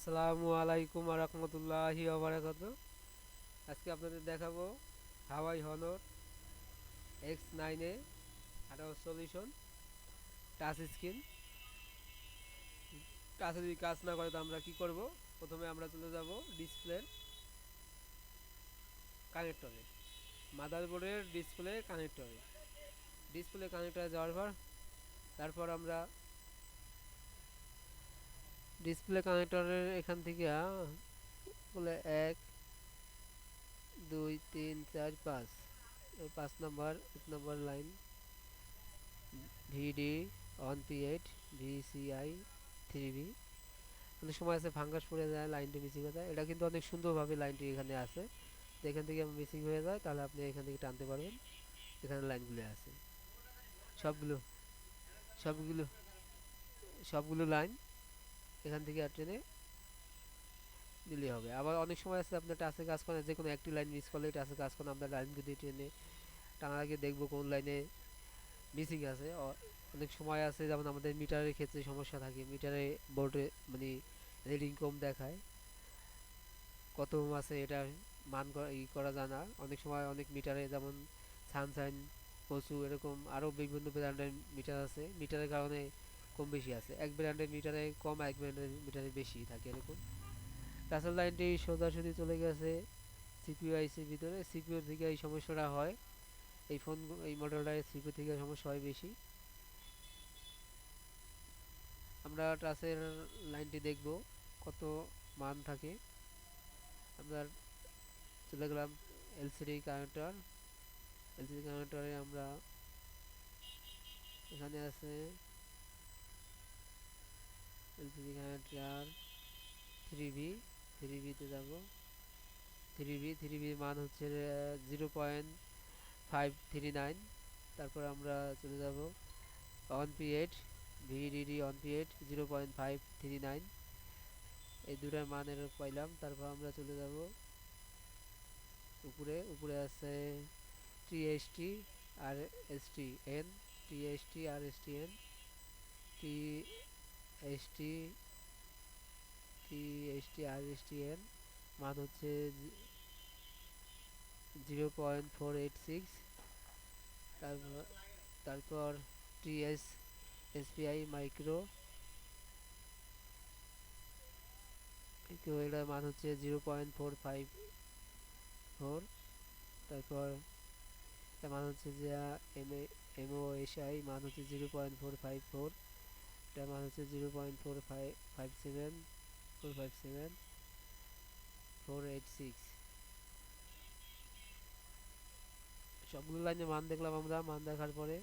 আসসালামু আলাইকুম রহমতুল্লাহি ওবরাকাত আজকে আপনাদের দেখাবো হাওয়াই হনর এক্স নাইনে আরও সলিউশন টাচ স্ক্রিন টাচে যদি কাজ না করে তো আমরা কি করব? প্রথমে আমরা চলে যাব ডিসপ্লের কানেক্টরে মাদারবোর্ডের ডিসপ্লে কানেক্টরে ডিসপ্লে কানেক্টরে যাওয়ার পর, তারপর আমরা ডিসপ্লে কানেক্টরের এখান থেকে বলে এক, দুই, তিন, চার, পাঁচ। পাঁচ নম্বর, এক নম্বর line VD one P eight VCI three V অনেক সময় আছে ফাঙ্গাস পড়ে যায় লাইনটি মিসিং হয়ে যায়। এটা কিন্তু অনেক সুন্দরভাবে লাইনটি এখানে আছে। এখান থেকে মিসিং হয়ে যায়, তাহলে আপনি এখান থেকে টানতে পারবেন। এখানে লাইনগুলো আছে। সবগুলো সবগুলো সবগুলো লাইন এখান থেকে আর ট্রেনে দিলে হবে। আবার অনেক সময় আছে আপনার টাচে কাজ করে যে কোনো একটি লাইন মিস করলে টাচে কাজ করে আমরা লাইনগুলি ট্রেনে টানার আগে দেখব কোন লাইনে মিসিং আছে। অনেক সময় আছে যেমন আমাদের মিটারের ক্ষেত্রে সমস্যা থাকে, মিটারে বোর্ডে মানে রিডিং কম দেখায়। কত আছে এটা মান ই করা যায় না। অনেক সময় অনেক মিটারে যেমন সানসাইন কচু এরকম আরও বিভিন্ন ব্র্যান্ডের মিটার আছে। মিটারের কারণে কম বেশি আছে। এক ব্র্যান্ডের মিটারে কম, এক ব্র্যান্ডের মিটারে বেশি থাকে এরকম। টাসেল লাইনটি সোজাসুজি চলে গেছে সিপিইউ আইসির ভিতরে। সিপিইউর থেকে এই সমস্যাটা হয়। এই ফোন এই মডেলটায় সিপিইউ থেকে সমস্যা হয় বেশি। আমরা টাচের লাইনটি দেখব কত মান থাকে। আমরা চলে গেলাম এলসিডি কানেক্টর এলসিডি কানেক্টরে আমরা এখানে আছে LCD connector three V three ভিতে যাব। থ্রি ভি থ্রি ভির মান হচ্ছে zero point five three nine তারপর আমরা চলে যাব। One P eight VDD one P eight zero point five three nine এই দুটার মানের পাইলাম। তারপর আমরা চলে যাব। উপরে উপরে আছে TST R ST N TST R ST N T ST T ST R ST N মান হচ্ছে zero point four eight six তারপর তারপর টিএস এসপিআই মাইক্রো এটার মান হচ্ছে zero point four five four তারপর মান হচ্ছে যে এম এমও এসআই মান হচ্ছে zero point four five four এটা মান হচ্ছে zero point four five five seven four five seven four eight six সবগুলো লাইনে মান দেখলাম আমরা, মান দেখার পরে